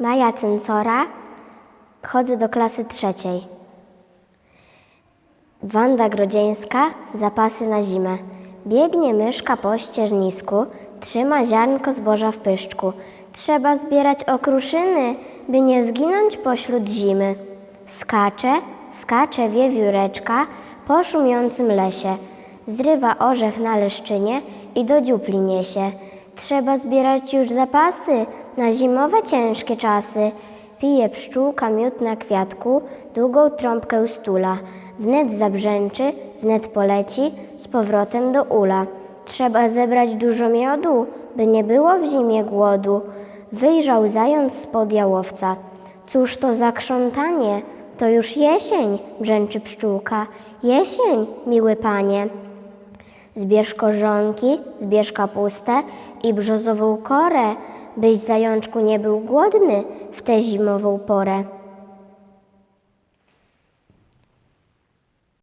Maja Cyncora, chodzę do klasy trzeciej. Wanda Grodzieńska, zapasy na zimę. Biegnie myszka po ścieżnisku, trzyma ziarnko zboża w pyszczku. Trzeba zbierać okruszyny, by nie zginąć pośród zimy. Skacze, skacze wiewióreczka po szumiącym lesie. Zrywa orzech na leszczynie i do dziupli niesie. Trzeba zbierać już zapasy na zimowe ciężkie czasy. Pije pszczółka miód na kwiatku, długą trąbkę stula. Wnet zabrzęczy, wnet poleci, z powrotem do ula. Trzeba zebrać dużo miodu, by nie było w zimie głodu. Wyjrzał zając spod jałowca. Cóż to za krzątanie? To już jesień, brzęczy pszczółka. Jesień, miły panie. Zbierz korzonki, zbierz kapustę i brzozową korę, byś zajączku nie był głodny w tę zimową porę.